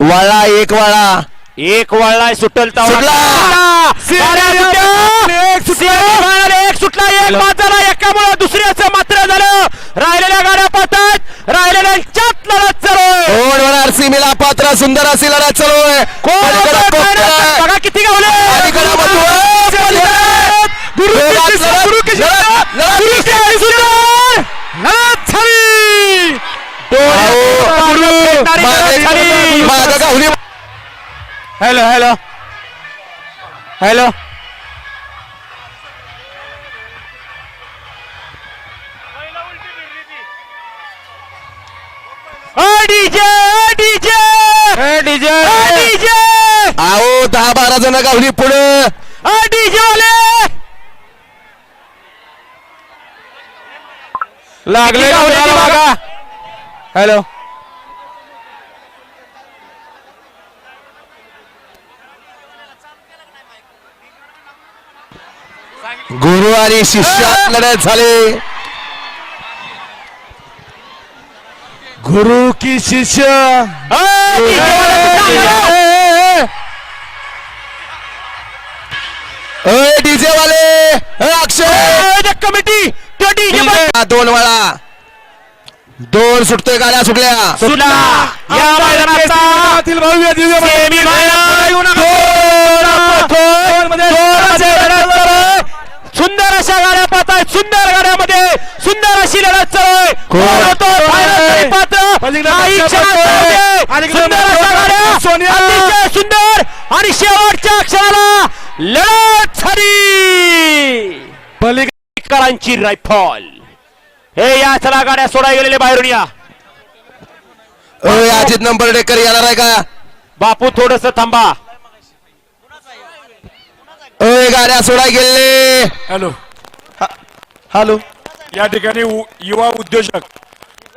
वळा एक वळा. एक वळलाय सुटल एक सुटला! एक झाला एकामुळे दुसऱ्याचं मात्र झालं. राहिलेल्या गाड्या पाहतात. राहिलेल्यांच्यात लढत चालू सीमेला पात्र सुंदर अशी लढत चालू आहे. कोण. बघा किती गावले अलीकडे मधु आहे. पलीकडे. गुरु लढत, किती लढत, गुरु किती लढत, लढत. गुरु किती सुंदर लढत झाली डोळ्यात गुरु फेकणारी लढत झाली. मागं गावली हॅलो हॅलो. हॅलो. आहो दहा बारा जण गावली पुढं. लागले हॅलो. गुरु आणि शिष्यात लढत झाले. गुरु की शिष्य. डीजे वाले अक्षय! कमिटी तो डीजे दोन वळा. दोन सुटतोय गाड्या सुटल्या. सुटला. या मैदानाचा भव्य दिव्य सेमीफायनल सुंदर अशा गाड्या पाहत आहेत सुंदर गाड्यामध्ये सुंदर अशी लढत. सुंदर सुंदर आणि शेवटच्या क्षणाला लढत झाली. करांची रायफल. हे या चला गाड्या सोडा गेलेले बाहेरून या. ओय, अजित नंबर डेकर येणार आहे का? बापू थोडस थांबा. ओय गाड्या सोडा गेले हॅलो. हॅलो. या ठिकाणी युवा उद्योजक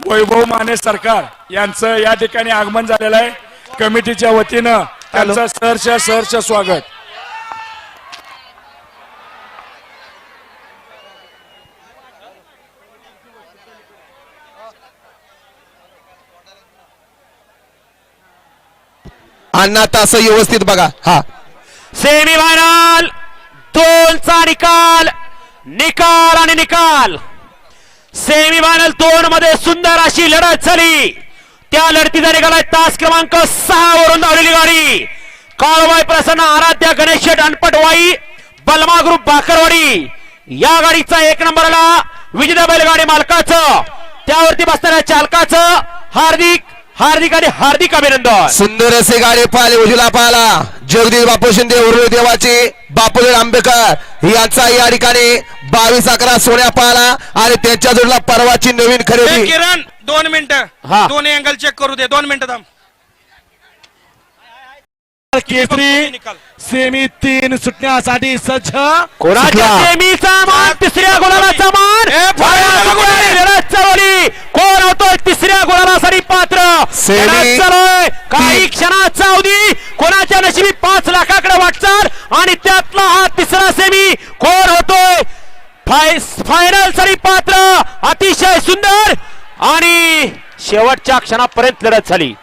वैभव माने सरकार यांचं या ठिकाणी आगमन झालेलं आहे. कमिटीच्या वतीनं त्यांचं सहर्ष सहर्ष स्वागत. अण्णा तास व्यवस्थित बघा. हा. सेमी फायनल दोनचा निकाल निकाल आणि निकाल. सेमी फायनल दोन मध्ये सुंदर अशी लढत झाली. त्या लढतीचा निकाल तास क्रमांक सहा वरून धावलेली गाडी. काळवाई प्रसन्न आराध्य गणेश अनपटवाई बलमा ग्रुप बाकरवाडी. या गाडीचा एक नंबरला विजेता बैलगाडी मालकाचं. त्यावरती बसणाऱ्या चालकाचं हार्दिक हार्दिक आणि हार्दिक अभिनंदन. सुंदर असे गाडी पाहिले उजला पाहिला जगदीश बापू शिंदे उर्मिळ देवाचे बापूजी आंबेकर यांचा या ठिकाणी बावीस अकरा सोन्या पाहिला आणि त्यांच्या जोडला परवाची नवीन खरेदी किरण दोन मिनिटं हा. दोन्ही अँगल चेक करू दे दोन मिनिटं थांब केसरी. सेमी तीन सुटण्यासाठी सज्ज कोणाच्या सुटला. सेमीचा मान तिसऱ्या मान गुलाल. लढत चालवली कोण होतोय तिसऱ्या गुलाबासाठी पात्र सेमी. लढत चालूय काही. क्षणात सावधी कोणाच्या नशिबी पाच लाखाकडे वाटचाल आणि त्यातला हा तिसरा सेमी कोण होतोय फाय फायनलसाठी पात्र अतिशय सुंदर आणि शेवटच्या क्षणापर्यंत लढत झाली.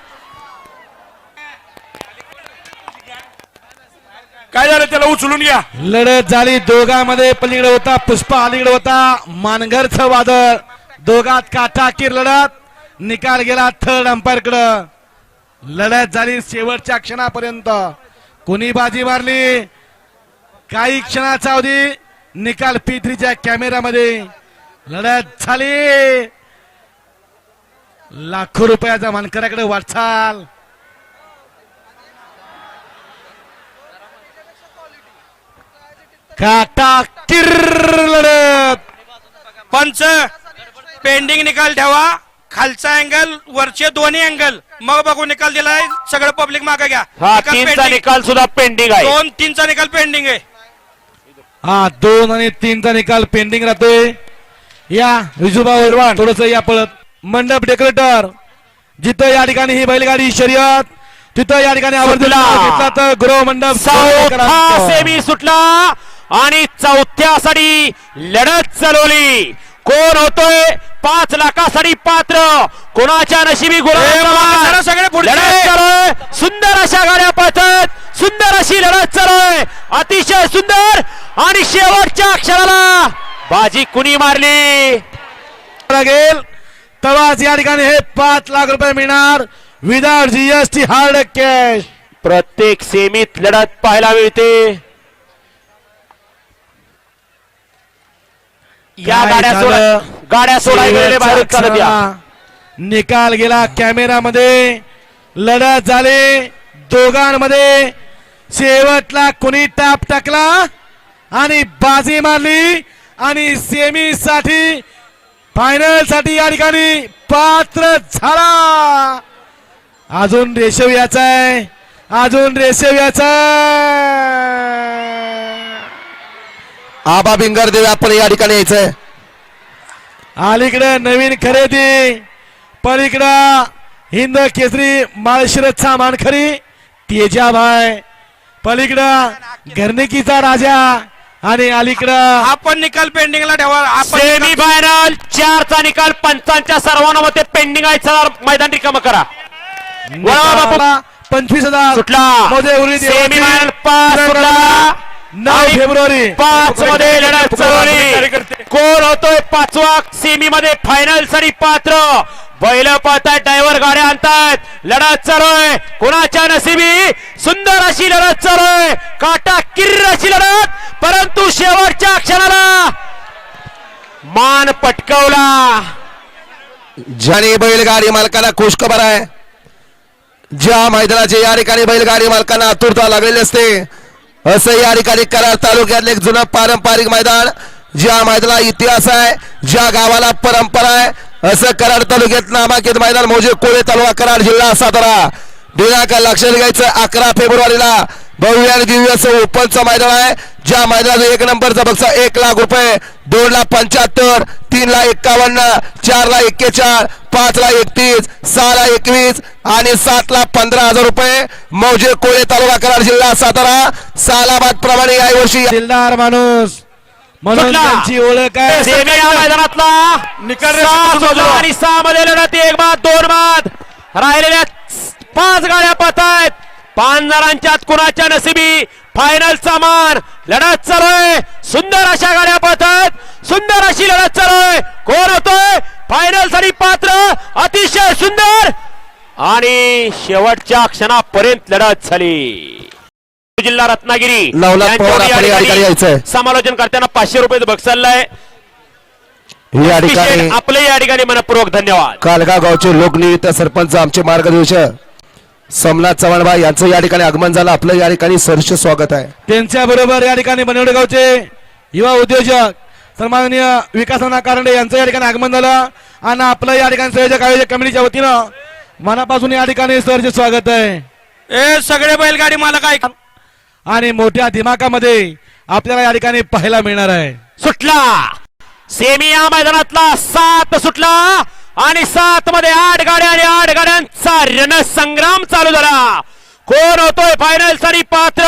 काय झालं त्याला? उचलून घ्या. लढत झाली. दोघांमध्ये पलीकडे होता पुष्पा अलीकडे होता मानगरचं वादळ. दोघात काटाकीर लढत. निकाल गेला थर्ड अंपायर कडं. लढत झाली शेवटच्या क्षणापर्यंत. कोणी बाजी मारली? काही क्षणाचा अवधी. निकाल पिथरीच्या कॅमेऱ्यामध्ये लढत झाली. लाखो रुपयाचा मानकराकडे वाटचाल. पंच पेंडिंग निकाल ठेवा. खालचा अँगल वरचे दोन्ही अँगल. मग बघू निकाल दिलाय. सगळं पब्लिक मागे घ्या. हा निकाल तीनचा pending. निकाल सुद्धा पेंडिंग आहे. दोन तीनचा निकाल पेंडिंग आहे. हा दोन आणि तीनचा निकाल पेंडिंग राहतोय या विजूबा वैरवान थोडस या पळत. मंडप डेकोरेटर जिथं या ठिकाणी ही बैलगाडी शर्यत तिथं या ठिकाणी घेतला तर गृह मंडप सेमी सुटला आणि चौथ्यासाठी लढत चालवली. कोण होतोय? पाच लाखासाठी पात्र. कोणाच्या नशिबी आहे. सुंदर अशा गाड्या पळतात सुंदर अशी लढत चालू अतिशय सुंदर. आणि शेवटच्या क्षणाला बाजी कुणी मारली? लागेल. तेव्हाच या ठिकाणी हे पाच लाख रुपये मिळणार. विदाउट जीएसटी हार्ड कॅश प्रत्येक सेमीत लढत पाहायला मिळते. या गाड्या? सोडा गाड्या सोडायला बाहेर चालत या. निकाल गेला कॅमेरामध्ये. लढत झाली. दोघांमध्ये शेवटला कुणी टाप टाकला? आणि बाजी मारली. आणि सेमी साठी फायनलसाठी या ठिकाणी पात्र झाला. अजून रेशव याचा आहे. अजून रेशव याचा. आबा बिंगर देव आपण या ठिकाणी यायचंय. अलीकडे नवीन खरेदी. पलीकडं हिंद केसरी माळशिरसचा मानखरी तेजाभाई. पलीकडं घरणिकीचा राजा. आणि अलीकडं आपण निकाल पेंडिंगला ठेवा. आपण सेमी फायनल चारचा निकाल पंचांच्या सर्वांना मते पेंडिंग आहे. चला मैदान रिकाम करा. वळवा बापू. निकालाला पंचवीस हजार. सुटला. सेमी फायनल पाच सुटला. नऊ आणि फेब्रुवारी. पाच मध्ये लढत चालवली कोण होतोय पाचवा. सेमी मध्ये फायनलसाठी पात्र. बैल पाहताय ड्रायव्हर गाड्या आणतायत. लढत चालू आहे. कोणाच्या सुंदर अशी लढत चालू आहे. काटा किर्र अशी लढत. परंतु शेवटच्या क्षणाला मान पटकवला. ज्याने बैलगाडी मालकाला खुशखबर आहे ज्या मैदानाचे या ठिकाणी बैलगाडी मालकांना आतुरता लागलेली असते असं या ठिकाणी करार तालुक्यातले एक जुनं पारंपरिक मैदान ज्या मैदानाला इतिहास आहे ज्या गावाला परंपरा आहे असं कराड तालुक्यात नामांकित मैदान म्हणजे कोळे तालुका कराड जिल्हा सातारा. दिनांक लक्षात घ्यायचं अकरा फेब्रुवारीला भव्य आणि दिव्य असं ओपनचं मैदान आहे. ज्या मैदानात एक नंबरचा बक्सा एक लाख रुपये दोन लाख पंच्याहत्तर तीन लाख एक्कावन्न चार लाख एक्केचाळ पाच लाख एकतीस सहा लाख एकवीस आणि सात लाख पंधरा हजार रुपये मौजे कोळे तालुका कराड जिल्हा सातारा. सालाबाद प्रमाणे यावर्षी जिल्हा माणूस. म्हणून सुटला. त्यांची ओळख आहे. सेमी या मैदानातला. निकाल सहा रेषेपासून सुटला बाजूला. आणि सहा मध्ये लढत. एक बाद दोन बाद. राहिलेल्या पाच गाड्या पतायत. पाच जणांच्यात कुणाच्या नशिबी? फायनलचा मान लढत चालू आहे सुंदर अशा गाड्या पळतायत सुंदर अशी लढत चालू आहे कोण होतोय? फायनलसाठी पात्र. अतिशय सुंदर. आणि शेवटच्या क्षणापर्यंत लढत झाली. जिल्हा रत्नागिरी. समालोचन करताना पाचशे रुपये या ठिकाणी आपले या ठिकाणी मनपूर्वक धन्यवाद. कालगाव गावचे लोकनियुक्त सरपंच आमचे मार्गदर्शक सोमनाथ चव्हाणबाई यांचं या ठिकाणी आगमन झालं. आपलं या ठिकाणी सहर्ष स्वागत आहे. त्यांच्या बरोबर या ठिकाणी बनवडे गावचे युवा उद्योजक सन्माननीय विकासना कारंडे यांचं या ठिकाणी आगमन झालं. आणि आपलं या ठिकाणी संयोजक आयोजक कमिटीच्या वतीनं मनापासून या ठिकाणी सहर्ष स्वागत आहे. ए सगळे बैलगाडी मालक ऐक आणि मोठ्या दिमाखामध्ये आपल्याला या ठिकाणी पाहायला मिळणार आहे. सुटला. सेमी या मैदानातला सात सुटला आणि सात मध्ये आठ गाड्या आणि आठ गाड्यांचा रणसंग्राम चालू झाला. कोण होतोय फायनलसाठी पात्र?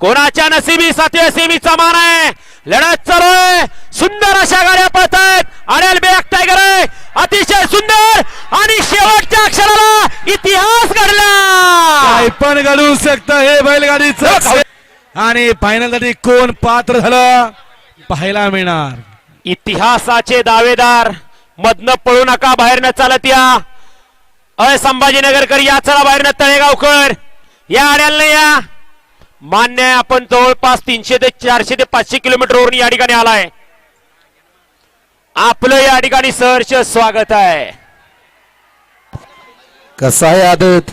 कोणाच्या नशिबी सातव्या सेमीचा मान आहे? लढत चालू आहे. सुंदर अशा गाड्या पळतायत. अडेल बॅक टायगर आहे. अतिशय सुंदर. आणि शेवटच्या क्षणाला इतिहास घडला. पण घडू शकतं हे बैलगाडीचं. आणि फायनलसाठी कोण पात्र झालं? पाहायला मिळणार. इतिहासाचे दावेदार मधनं पळू नका बाहेर न चालत या. अय संभाजीनगरकर या चला बाहेर न तळेगावकर. या आड्याला या. मान्य आहे आपण जवळपास तीनशे ते चारशे ते पाचशे किलोमीटरवरून या ठिकाणी आलाय. आपलं या ठिकाणी सहर्ष स्वागत आहे. कसा आहे आदत?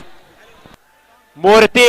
मूर्ती